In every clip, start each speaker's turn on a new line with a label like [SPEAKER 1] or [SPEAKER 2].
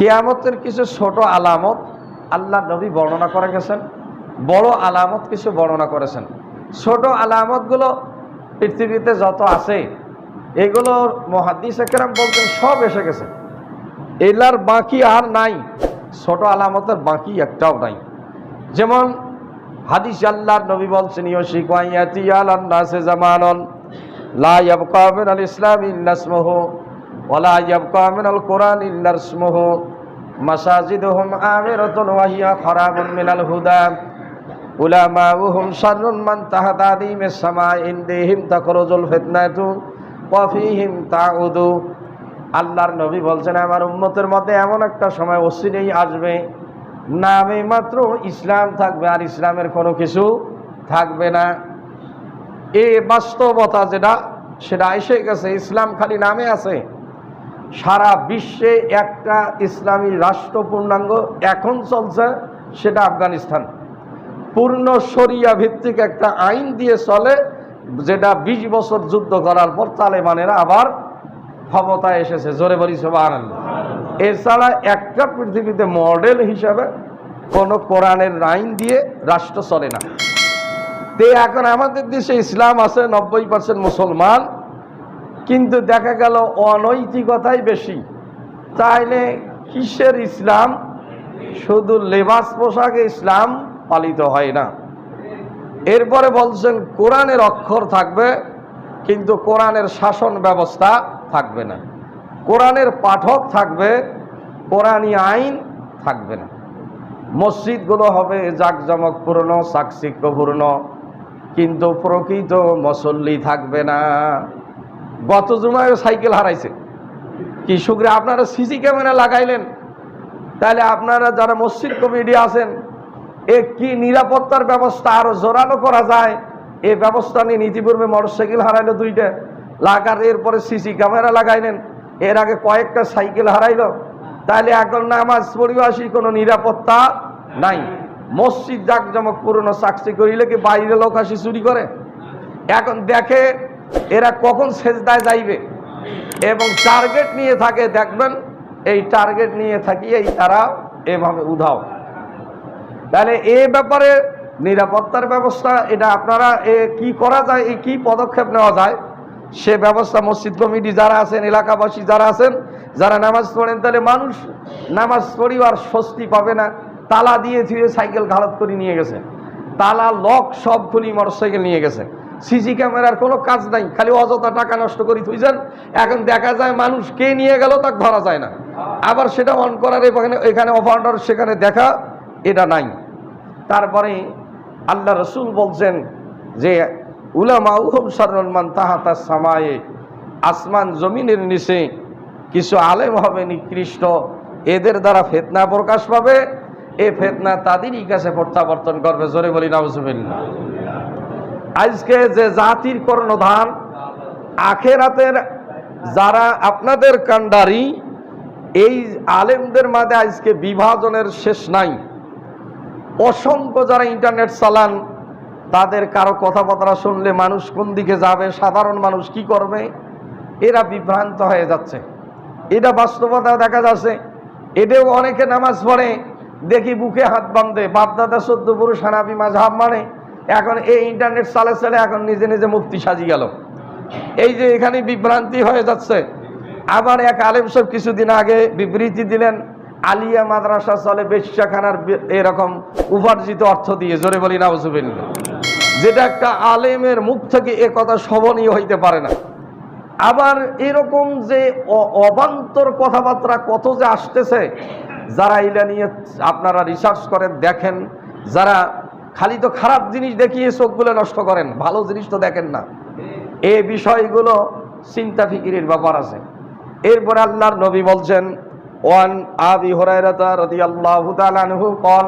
[SPEAKER 1] কিয়ামতের কিছু ছোট আলামত আল্লাহ নবী বর্ণনা করে গেছেন, বড় আলামত কিছু বর্ণনা করেছেন। ছোট আলামতগুলো পৃথিবীতে যত আছে এগুলো মহাদিস একরাম বলতেন সব এসে গেছে। এলার বাকি আর নাই, ছোট আলামতের বাকি একটাও নাই। যেমন হাদিস আল্লাহর নবী বলছেন ইয়শিকায়াতি আলান্নাসে জামানন লা ইয়াবকা মিনাল ইসলাম ইল্লা মিনাল কোরআন হুদা আল্লাহর নবী বলছেন, আমার উম্মতের মধ্যে এমন একটা সময় অসিরেই আসবে। নামে মাত্র ইসলাম থাকবে আর ইসলামের কোনো কিছু থাকবে না। এ বাস্তবতা যেটা, সেটা এসে গেছে, ইসলাম খালি নামে আছে। সারা বিশ্বে একটা ইসলামী রাষ্ট্র পূর্ণাঙ্গ এখন চলছে, সেটা আফগানিস্তান। পূর্ণ শরিয়া ভিত্তিক একটা আইন দিয়ে চলে, যেটা ২০ বছর যুদ্ধ করার পর তালেবানেরা আবার ক্ষমতায় এসেছে। জোরে বলি সবার এছাড়া একটা পৃথিবীতে মডেল হিসাবে কোনো কোরআনের আইন দিয়ে রাষ্ট্র চলে না। তে এখন আমাদের দেশে ইসলাম আছে, নব্বই পার্সেন্ট মুসলমান কিন্তু দেখা গেল অনৈতিকতাই বেশি। তাইলে কিসের ইসলাম? শুধু লেবাস পোশাকে ইসলাম পালিত হয় না। এরপরে বলছেন, কোরআনের অক্ষর থাকবে, কিন্তু কোরআনের শাসন ব্যবস্থা থাকবে না। কোরআনের পাঠক থাকবে, কোরআনী আইন থাকবে না। মসজিদগুলো হবে জাকজমকপূর্ণ চাকচিক্যপূর্ণ কিন্তু প্রকৃত মুসল্লি থাকবে না। গত জুমায় সাইকেল হারাইছে। কৃষকরা আপনারা সিসি ক্যামেরা লাগাইলেন? তাহলে আপনারা যারা মসজিদ কমিটি আছেন, এ কি নিরাপত্তার ব্যবস্থা আরও জোরালো করা যায়? এ ব্যবস্থা নিয়ে ইতিপূর্বে মোটরসাইকেল হারাইলো দুইটা। লাগার এরপরে সিসি ক্যামেরা লাগাইলেন। এর আগে কয়েকটা সাইকেল হারাইলো। তাহলে এখন নামাজ পরিবাসী কোনো নিরাপত্তা নাই। মসজিদ জাকজমক পুরনো সাক্ষী করিলে কি বাইরে লোক আসি চুরি করে? এখন দেখে এরা কখন সেজদায় যাইবে? এবং টার্গেট নিয়ে থাকে, দেখবেন, এই টার্গেট নিয়ে থাকিয়েই তারা এভাবে উধাও। তাহলে এ ব্যাপারে নিরাপত্তার ব্যবস্থা, এটা আপনারা এ কি করা যায় এই কি পদক্ষেপ নেওয়া যায়, সে ব্যবস্থা মসজিদ কমিটি যারা আছেন, এলাকাবাসী যারা আছেন, যারা নামাজ পড়েন, তাহলে মানুষ নামাজ পড়িবার স্বস্তি পাবে না। তালা দিয়ে ধুয়ে সাইকেল ঘালত করে নিয়ে গেছে। তালা, লক সব খুলি মোটরসাইকেল নিয়ে গেছে। সিসি ক্যামেরার কোনো কাজ নাই, খালি অযথা টাকা নষ্ট করে থুইছেন। এখন দেখা যায় মানুষ কে নিয়ে গেল তাকে ধরা যায় না। আবার সেটা অন করার এখানে এখানে অফার্ডার সেখানে দেখা, এটা নাই। তারপরে আল্লাহ রসুল বলছেন যে উলামা উহম সরমান তাহাতা সামায়ে, আসমান জমিনের নিচে কিছু আলেম হবে নিকৃষ্ট, এদের দ্বারা ফেতনা প্রকাশ পাবে, এ ফেতনা তাদেরই কাছে প্রত্যাবর্তন করবে। জোরে বলি, নাউজুবিল্লাহ। আজকে যে জাতির কর্ণধান, আখেরাতের যারা আপনাদের কান্ডারি এই আলেমদের মাঝে আজকে বিভাজনের শেষ নাই। অসংখ্য যারা ইন্টারনেট চালান, তাদের কারও কথাবার্তা শুনলে মানুষ কোন দিকে যাবে, সাধারণ মানুষ কি করবে? এরা বিভ্রান্ত হয়ে যাচ্ছে। এটা বাস্তবতা দেখা যাচ্ছে। এটাও অনেকে নামাজ পড়ে, দেখি বুকে হাত বাঁধে। বাপদাদা সদ্য পুরুষ হানাবি মাঝহাব মানে এখন এই ইন্টারনেট চালে চালে এখন নিজে নিজে মুক্তি সাজি গেল। এই যে এখানে বিভ্রান্তি হয়ে যাচ্ছে। আবার এক আলেম সব কিছুদিন আগে বিবৃতি দিলেন, আলিয়া মাদ্রাসা চলে বেশ্যাখানার এরকম উপার্জিত অর্থ দিয়ে, জোরে বলি নাউজুবিল্লাহ। যেটা একটা আলেমের মুখ থেকে এ কথা শোভনীয় হইতে পারে না। আবার এরকম যে অবান্তর কথাবার্তা কত যে আসতেছে, যারা এটা নিয়ে আপনারা রিসার্চ করেন, দেখেন, যারা খালি তো খারাপ জিনিস দেখিয়ে চোখগুলো নষ্ট করেন ভালো জিনিস তো দেখেন না এই বিষয়গুলো চিন্তা ফিকিরের ব্যাপার আছে এরপর আল্লাহর নবী বলছেন ওয়ান আবি হুরায়রাতা রাদিয়াল্লাহু তাআলা আনহু قال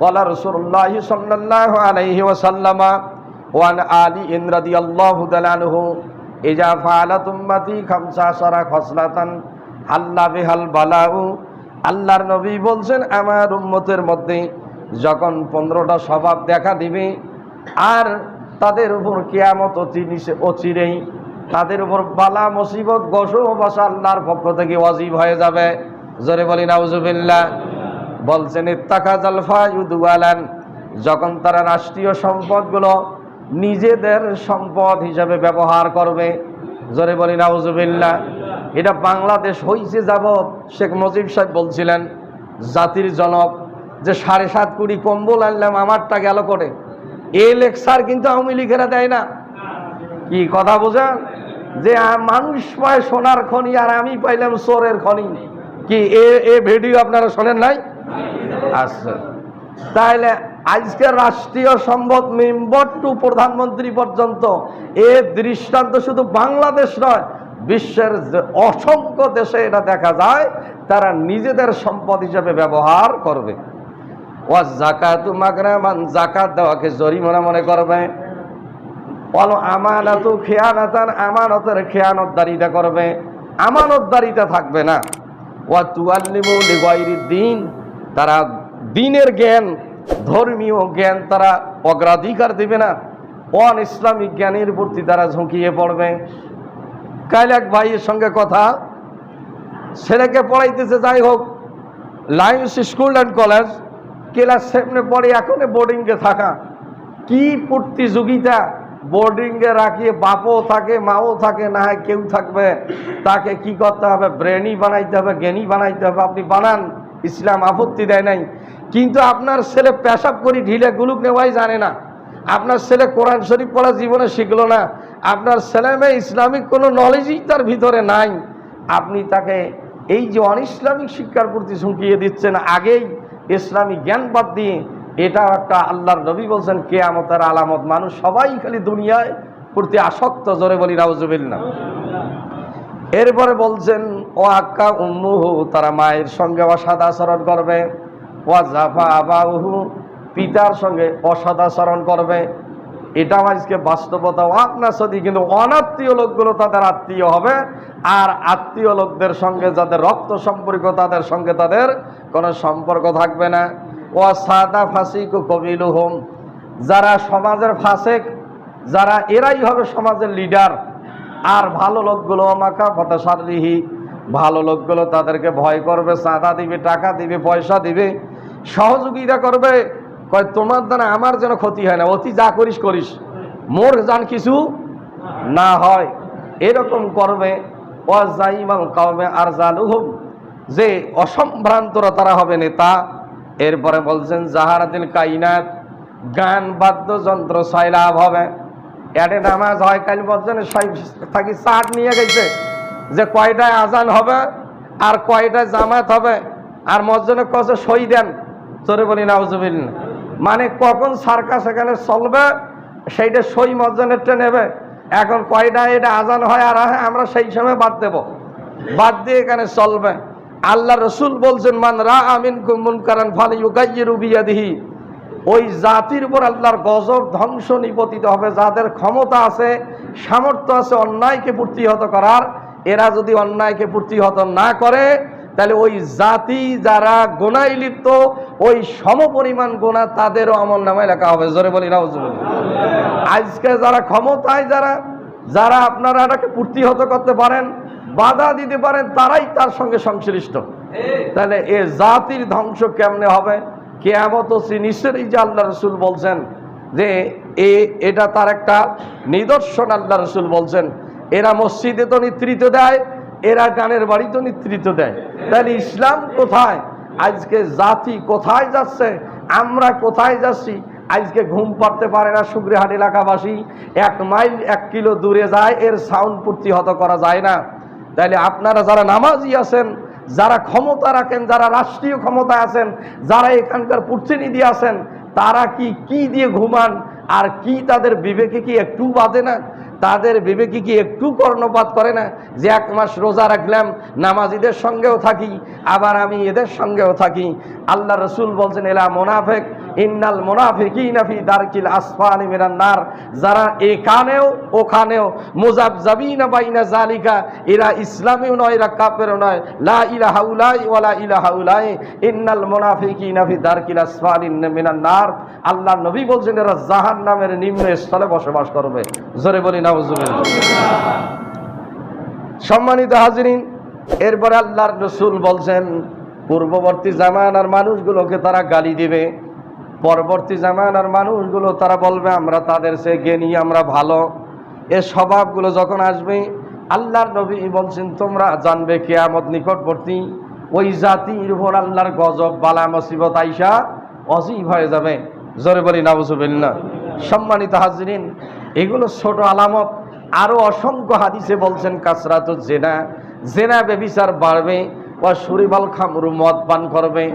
[SPEAKER 1] قال رسول الله صلى الله عليه وسلم وعن علي رضي الله تعالى عنه إذا فعلت أمتي خمس عشر خصلة হাল্লা বেহাল বালাউ আল্লাহর নবী বলছেন আমার উম্মতের মধ্যে যখন পনেরোটা স্বভাব দেখা দিবে, আর তাদের উপর কেয়ামত অতি নিচে অচিরেই তাদের উপর বালা মুসিবত গস বাসা আল্লাহর পক্ষ থেকে ওয়াজিব হয়ে যাবে। জোরে বলি নাউজুবিল্লাহ। বলছেন ইত্তাকা জালফা ইউদুয়ালান যখন তারা রাষ্ট্রীয় সম্পদগুলো নিজেদের সম্পদ হিসাবে ব্যবহার করবে, জোরে বলি নাউজুবিল্লাহ। এটা বাংলাদেশ হইছে যাবৎ শেখ মুজিব সাহেব বলছিলেন, জাতির জনক যে সাড়ে সাত কোটি কম্বল আনলাম, আমারটা গেল করে এ লেকচার কিন্তু আওয়ামী লীগেরা দেয় না। কি কথা বোঝেন? যে মানুষ পায় সোনার খনি আর আমি পাইলাম চোরের খনি। কি এ এ ভিডিও আপনারা শোনেন নাই? আচ্ছা। তাহলে আজকে রাষ্ট্রীয় সম্পদ মেম্বর টু প্রধানমন্ত্রী পর্যন্ত এ দৃষ্টান্ত শুধু বাংলাদেশ নয়, বিশ্বের যে অসংখ্য দেশে এটা দেখা যায়, তারা নিজেদের সম্পদ হিসেবে ব্যবহার করবে। ও জাকাত মাগরামান জাকাত দেওয়াকে জরিমানা মনে করবে? বলো, আমানাতু খেয়ানাতান, আমানতের খেয়ানতদারিতা করবে। আমানতদারিতা থাকবে না। ওয়া তুয়াল্লিমু দিন তারা দিনের জ্ঞান, ধর্মীয় জ্ঞান তারা অগ্রাধিকার দেবে না। অন ইসলামিক জ্ঞানের প্রতি তারা ঝুঁকিয়ে পড়বে। কাল এক ভাইয়ের সঙ্গে কথা, ছেলেকে পড়াইতেছে, যাই হোক, Lions school and college class সেভেনে পড়ে এখন বোর্ডিংয়ে থাকা। কি প্রতিযোগিতা? বোর্ডিংয়ে রাখিয়ে বাপও থাকে, মাও থাকে, না হয় কেউ থাকবে। তাকে কি করতে হবে? ব্রেনি বানাইতে হবে, জ্ঞানী বানাইতে হবে। আপনি বানান, ইসলাম আপত্তি দেয় নাই। কিন্তু আপনার ছেলে পেশাব করি ঢিলে গুলুক নেওয়াই জানে না। আপনার ছেলে কোরআন শরীফ পড়া জীবনে শিখলো না। আপনার ছেলে মেয়ে ইসলামিক কোনো নলেজই তার ভিতরে নাই। আপনি তাকে এই যে অন ইসলামিক শিক্ষার প্রতি ঝুঁকিয়ে দিচ্ছেন, আগেই ইসলামিক জ্ঞান বাদ দিয়ে এটা একটা আল্লাহর নবী বলছেন, কেয়ামতের আলামত। মানুষ সবাই খালি দুনিয়ায় প্রতি আসক্ত, জোরে বলি রাউজুবিল্লাহ এরপরে বলছেন ও আক্কা উম্মুহু, তারা মায়ের সঙ্গে অসদাচরণ করবে। ও জাফা আবাহু পিতার সঙ্গে অসদাচরণ করবে। এটা আজকে বাস্তবতা। আপনার সাথে কিন্তু অনাত্মীয় লোকগুলো তাদের আত্মীয় হবে। আর আত্মীয় লোকদের সঙ্গে যাদের রক্ত সম্পর্ক, তাদের সঙ্গে তাদের কোনো সম্পর্ক থাকবে না। ও সাদা ফাসিক কবিলু হোম যারা সমাজের ফাসেক, যারা এরাই হবে সমাজের লিডার। আর ভালো লোকগুলো মাকা ফতাসারিহি ভালো লোকগুলো তাদেরকে ভয় করবে চাঁদা দিবে, টাকা দিবে, পয়সা দিবে, সহযোগিতা করবে। কয়, তোমার দ্বারা আমার যেন ক্ষতি হয় না, অতি যা করিস করিস। মোর যান কিছু না হয়। এরকম করবে ওয়াজাইমাল কাউমে আর জালুহুম যে অসম্ভ্রান্তরা তারা হবে নেতা। এরপরে বলছেন, জাহারাতিল কাইনাত, গান বাদ্যযন্ত্র সয়লাভ হবে। এডে নামাজ হয়, কাল বলছেন থাকি চাট নিয়ে গেছে। যে কয়টায় আজান হবে, আর কয়টায় জামাত হবে, আর মসজিদে কছে সই দেন। চলে বলি নাউজুবিল মানে কখন সার্কাস এখানে চলবে, সেইটা সই মসজিদেরটা নেবে। এখন কয়টা এটা আজান হয় আর আমরা সেই সময় বাদ দেব। বাদ দিয়ে এখানে চলবে। আল্লাহ রসুল বলছেন, মান রা আমিন কুমুন কারণ ফালি ইউকাইয়ের উবিয়াদিহি ওই জাতির উপর আল্লাহর গজব ধ্বংস নিপতিত হবে। যাদের ক্ষমতা আছে, সামর্থ্য আছে অন্যায়কে প্রতিহত করার, এরা যদি অন্যায়কে প্রতিহত না করে তাহলে ওই জাতি যারা গোনায় লিপ্ত, ওই সমপরিমাণ গোনা তাদেরও আমল নামায় লেখা হবে। জোরে বলি না আজকে যারা ক্ষমতায় যারা যারা আপনারা এটাকে প্রতিহত করতে পারেন, বাধা দিতে পারেন, তারাই তার সঙ্গে সংশ্লিষ্ট। তাহলে এ জাতির ধ্বংস কেমনে হবে? কেয়ামত নিশ্চয়ই যে আল্লাহ রসুল বলছেন যে এ, এটা তার একটা নিদর্শন আল্লাহ রসুল বলছেন। এরা মসজিদে তো নেতৃত্ব দেয় এরা গানের বাড়ি তো নেতৃত্ব দেয়। তাহলে ইসলাম কোথায়? আজকে জাতি কোথায় যাচ্ছে? আমরা কোথায় যাচ্ছি? আজকে ঘুম পাড়তে পারে না সুগ্রিহাট এলাকাবাসী। এক মাইল, এক কিলো দূরে যায়, এর সাউন্ড প্রতিহত করা যায় না। তাইলে আপনারা যারা নামাজি আছেন, যারা ক্ষমতা রাখেন, যারা রাষ্ট্রীয় ক্ষমতা আছেন, যারা এখানকার প্রতিনিধি আছেন, তারা কি কি দিয়ে ঘুমান? আর কি তাদের বিবেকে কি একটু বাজে না? তাদের বিবেকে কি একটু কর্ণপাত করে না? যে এক মাস রোজা রাখলাম, নামাজিদের সঙ্গেও থাকি, আবার আমি এদের সঙ্গেও থাকি। আল্লাহ রসুল বলছেন, এলা মোনাফেক ইন্নাল মোনাফিকি নাফি দারকিল আসফানি মিরান্নার যারা এখানেও ওখানেও মুজাব জাবিনা বাইনা জালিকা এরা ইসলামেও নয়, এরা কাপেরও নয়। লা ইলাহা উলাই ওয়ালা ইলাহা উলাই ইন্নাল মোনাফিকি নাফি দারকিল আসফানি মিনান্নার আল্লাহ নবী বলছেন, এরা জাহান নামের নিম্ন স্থলে বসবাস করবে। জোরে বলি, নাউজুবিল্লাহ। সম্মানিত হাজিরিন, এরপরে আল্লাহর রসুল বলছেন, পূর্ববর্তী জামানার মানুষগুলোকে তারা গালি দিবে। পরবর্তী জামানার মানুষগুলো তারা বলবে, আমরা তাদের সে জ্ঞানী, আমরা ভালো। এ স্বভাবগুলো যখন আসবে, আল্লাহর নবী বলছেন, তোমরা জানবে কেয়ামত নিকটবর্তী। ওই জাতির উপর আল্লাহর গজব, বালা, মুসিবত, আইসা অজীব হয়ে যাবে। জোরে বলি নাবজুবিল্লা সম্মানিত হাজরিন, এগুলো ছোট আলামত। আরও অসংখ্য হাদিসে বলছেন কাসরাত জেনা। জেনা বেবিচার বাড়বে ও সুরিবাল খামরু মদ পান করবে।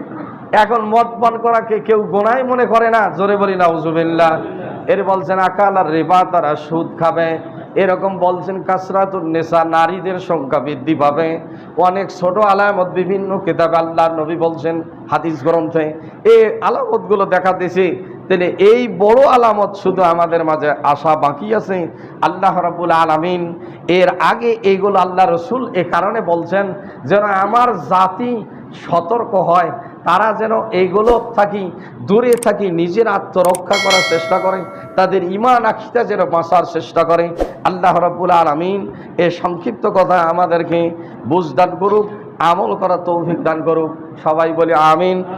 [SPEAKER 1] এখন মদ পান করাকে কেউ গোনায় মনে করে না? জোরে বলি, নাউজুবিল্লাহ। এর বলছেন, আকাল আর রেবা তারা সুদ খাবে। এরকম বলছেন, কাসরাতুন নেশা নারীদের সংখ্যা বৃদ্ধি পাবে। অনেক ছোট আলামত, বিভিন্ন কেতাবে আল্লাহ নবী বলছেন, হাদিস গ্রন্থে। এই আলামতগুলো দেখাতেছে। তাহলে এই বড় আলামত শুধু আমাদের মাঝে আশা বাকি আছে? আল্লাহ রাবুল আলামিন এর আগে এইগুলো আল্লাহ রসুল এ কারণে বলছেন, যেন আমার জাতি সতর্ক হয়। তারা যেন এইগুলো থাকি, দূরে থাকি, নিজের আত্মরক্ষা করার চেষ্টা করে তাদের ইমান আখিতা যেন বাঁচার চেষ্টা করে আল্লাহ রব্বুল আলমিন এ সংক্ষিপ্ত কথা আমাদেরকে বুঝদান করুক, আমল করা তৌফিক দান করুক। সবাই বলে আমিন।